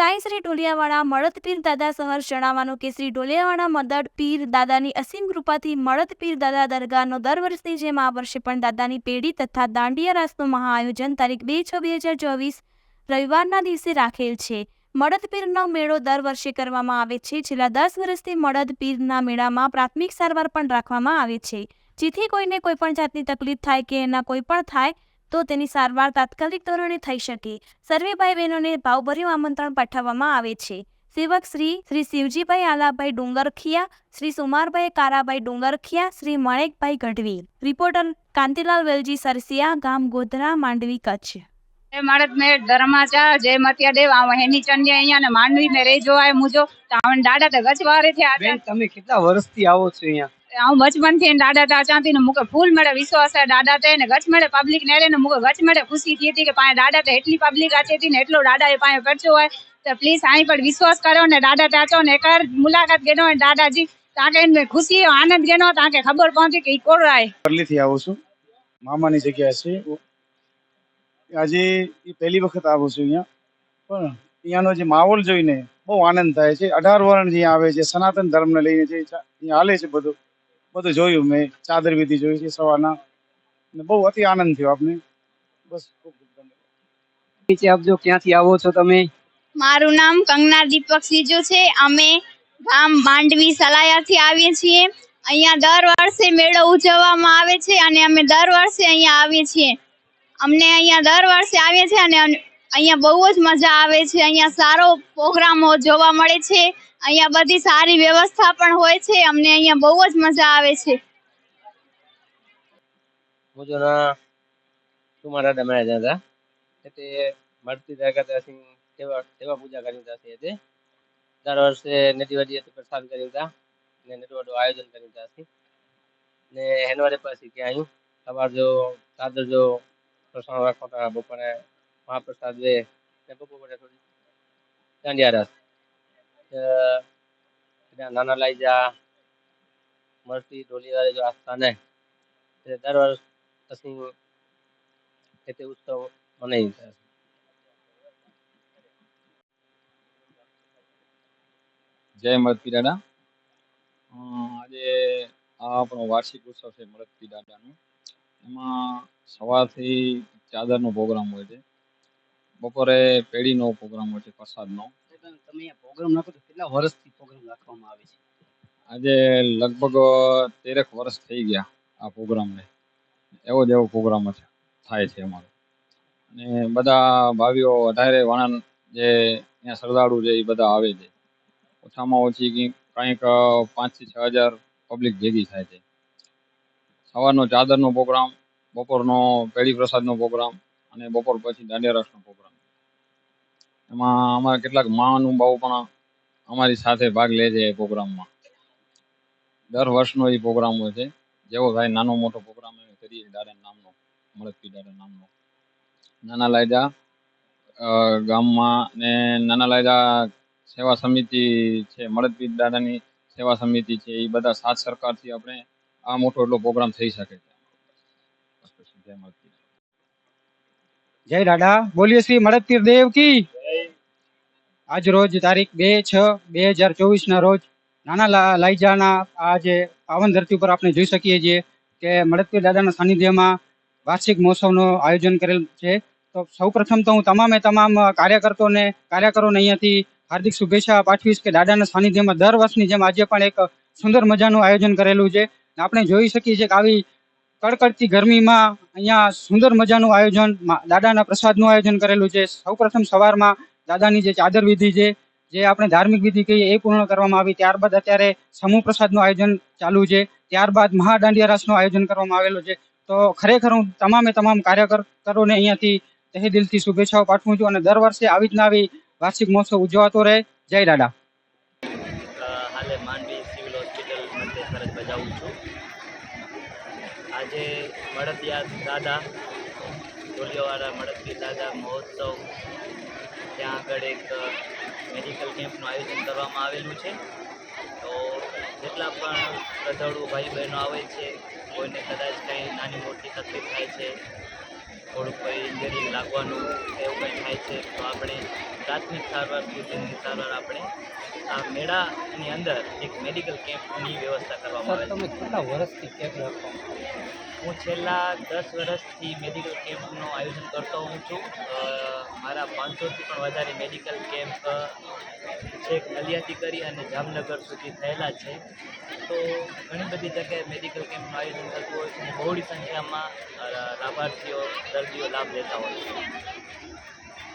સાંઈ શ્રી ડોલિયાવાળા મળદ પીર દાદા સહર જણાવવાનું કે શ્રી ડોલિયાવાળા મદદ પીર દાદાની અસીમ કૃપાથી મળદ પીર દાદા દરગાહનો દર વર્ષની જેમ આ વર્ષે પણ દાદાની પેઢી તથા દાંડિયા રાસનું મહાઆયોજન તારીખ બે છ બે હજાર ચોવીસ રવિવારના દિવસે રાખેલ છે. મળદ પીરનો મેળો દર વર્ષે કરવામાં આવે છે. છેલ્લા દસ વર્ષથી મળદ પીરના મેળામાં પ્રાથમિક સારવાર પણ રાખવામાં આવે છે. જેથી કોઈને કોઈ પણ જાતની તકલીફ થાય કે એના કોઈ પણ થાય તો તેની સારવાર તાત્કાલિક ધોરણે થઈ શકે. સર્વે ભાઈ બહેનોને ભાવભર્યું આમંત્રણ પાઠવવામાં આવે છે. સેવક શ્રી શ્રી શિવજીભાઈ આલાભાઈ ડુંગરખિયા શ્રી સુમારભાઈ કારાભાઈ ડુંગરખિયા શ્રી મણેકભાઈ ગઢવી. રિપોર્ટર કાંતિલાલ વેલજી સરસિયા ગામ ગોધરા માંડવી કચ્છ. જય મારત મેં ધર્માચાર જય મતિયા દેવ આ હેની ચંડી અહીંયા ને માંડવી મેં રહી જોવાય મુજો. તો આવન દાડા તો ગજવારે છે બેન તમે કેટલા વર્ષથી આવો છો અહીંયા? આવું બચપનથી દાડા તા ચાંતી ને મુકે ફૂલ મળે, વિશ્વાસ છે દાદા તે ને ગચ મળે પબ્લિક ને ને મુકે ગચ મળે. ખુશી થઈ હતી કે પાસે દાડા તે એટલી પબ્લિક આચી હતી ને એટલો દાડા એ પાસે કરજો હોય. તો પ્લીઝ અહીં પર વિશ્વાસ કરો ને દાડા તાચો ને એકવાર મુલાકાત ગેનો હોય દાદાજી તાકે એને ખુશી આનંદ ગેનો તાકે ખબર પહોંચી કે ઈ કોરાય પરલીથી આવું છું. મામાની જગ્યા છે. આજે એ પહેલી વખત આવું છું અહીંયા. પણ અહીંયાનો જે માહોલ જોઈને બહુ આનંદ થાય છે. અઢાર વર્ણ જે આવે છે. સનાતન ધર્મને લઈને જે હાલે છે બધું. બધું જોયું મેં ચાદર વિધિ જોઈ છે સવારના. ને બહુ અતિ આનંદ થયો આપને. બસ ખૂબ ખૂબ ધન્યવાદ. નીચે આપજો ક્યાંથી આવો છો તમે? મારું નામ કંગના દીપક સીજુ છે. અમે ગામ માંડવી સલાયાથી આવીએ છીએ. અહીંયા દર વર્ષે મેળો ઉજવવામાં આવે છે અને અમે દર વર્ષે અહીંયા આવીએ છીએ. અમને અહીંયા દર વર્ષે આવીએ છીએ અન- અહીંયા બહુ જ મજા આવે છે. અહીંયા સારો પ્રોગ્રામો જોવા મળે છે. અહીંયા બધી સારી વ્યવસ્થા પણ હોય છે. અમને અહીંયા બહુ જ મજા આવે છે. ભોજોના તમારા ડમરા જાતા. એટલે મળતી જાગત અસિંહ સેવા સેવા પૂજા કરી જાતી હતી દર વર્ષે નદીવાડી હતી પ્રસાદ કરી હતા ને નદીવાડું આયોજન કરી જાતી ને હેનવારે પછી કે આવ્યું સવાર જો સાદર જો પ્રસંગ રાખો બપોરે મહાપ્રસાદ છે દાંડિયા રસ. નાના લાઈજા જા મસ્તી ઢોલી વાળે જો આસ્થાન દર વર્ષ ਅਸੀਂ તે ઉત્સવ મનાવી હતા જય મળતી દાદા. આજે આ આપણો વાર્ષિક ઉત્સવ છે મળતી દાદાનો. એમાં સવારથી ચાદરનો પ્રોગ્રામ હોય છે. બપોરે પેઢીનો પ્રોગ્રામ હોય છે પ્રસાદનો તમે પ્રોગ્રામ નાખો તો કેટલા વર્ષથી પ્રોગ્રામ રાખવામાં આવે છે? આજે લગભગ તેરેક વર્ષ થઈ ગયા આ પ્રોગ્રામને એવો જ એવો પ્રોગ્રામ છે થાય છે અમારો. અને બધા ભાવિઓ વધારે વણન જે અહીંયા શ્રદ્ધાળુ છે એ બધા આવે છે. ઓછામાં ઓછી કંઈક કંઈક પાંચથી છ હજાર પબ્લિક ભેગી થાય છે. સવારનો ચાદરનો પ્રોગ્રામ બપોરનો પેઢી પ્રસાદનો પ્રોગ્રામ અને બપોર પછી દાંડિયા રાસનો પ્રોગ્રામ એમાં અમારા કેટલાક મહાનુભાવો પણ અમારી સાથે ભાગ લે છે એ પ્રોગ્રામમાં. દર વર્ષનો એ પ્રોગ્રામ હોય છે. જેવો થાય નાનો મોટો પ્રોગ્રામ અમે કરીએ દાદા નામનો મળદપી દાદા નામનો. નાના લાયદા ગામમાં ને નાના લાયદા સેવા સમિતિ છે મળદપીર દાદાની સેવા સમિતિ છે, એ બધા સાથ સરકારથી આપણે આ મોટો એટલો પ્રોગ્રામ થઈ શકે છે. જય દાદા. બોલીએ શ્રી મળદપીર દેવ કી. આજ રોજ તારીખ બે છ બે હજાર ચોવીસના રોજ નાના લાઈજાના આ જે પાવન ધરતી ઉપર આપણે જોઈ શકીએ છીએ કે મળદપીર દાદાના સાનિધ્યમાં વાર્ષિક મહોત્સવનું આયોજન કરેલ છે. તો સૌપ્રથમ તો હું તમામે તમામ કાર્યકર્તોને કાર્યકરોને અહીંયાથી હાર્દિક શુભેચ્છા પાઠવીશ કે દાદાના સાનિધ્યમાં દર વર્ષની જેમ આજે પણ એક સુંદર મજાનું આયોજન કરેલું છે. આપણે જોઈ શકીએ છીએ કે આવી કડકડતી ગરમીમાં અહીંયા સુંદર મજાનું આયોજન દાદાના પ્રસાદનું આયોજન કરેલું છે. સૌપ્રથમ સવારમાં દાદાની જે ચાદર વિધિ છે, જે આપણે ધાર્મિક વિધિ કહીએ, એ પૂર્ણ કરવામાં આવી. ત્યારબાદ અત્યારે સમૂહ પ્રસાદનું આયોજન ચાલુ છે. ત્યારબાદ મહાદાંડિયા રાસનું આયોજન કરવામાં આવેલું છે. તો ખરેખર હું તમામે તમામ કાર્યકરોને અહીંયાથી તહે દિલથી શુભેચ્છાઓ પાઠવું છું અને દર વર્ષે આવી જ આવી વાર્ષિક મહોત્સવ ઉજવાતો રહે. જય દાદા. આજે મળદિયા દાદા ડોલિયાવાળા મળદકી દાદા મહોત્સવ ત્યાં આગળ એક મેડિકલ કેમ્પનું આયોજન કરવામાં આવેલું છે. તો જેટલા પણ શ્રદ્ધાળુઓ ભાઈ બહેનો આવે છે, કોઈને કદાચ કંઈ નાની મોટી તકલીફ થાય છે થોડુંક કોઈ ઇન્જરી લાગવાનું એવું કંઈ થાય છે તો આપણે પ્રાથમિક સારવાર સુધીની સારવાર આપણે આ મેળાની અંદર એક મેડિકલ કેમ્પની વ્યવસ્થા કરવામાં આવે છે તમે કેટલા વર્ષથી કેમ્પ રાખો? હું છેલ્લા દસ વર્ષથી મેડિકલ કેમ્પનું આયોજન કરતો હોઉં છું. મારા પાંચસોથી પણ વધારે મેડિકલ કેમ્પ છેક નલિયાથી કરી અને જામનગર સુધી થયેલા છે. તો ઘણી બધી જગ્યાએ મેડિકલ કેમ્પનું આયોજન થતું હોય છે અને બહોળી સંખ્યામાં લાભાર્થીઓ, દર્દીઓ લાભ લેતા હોય છે.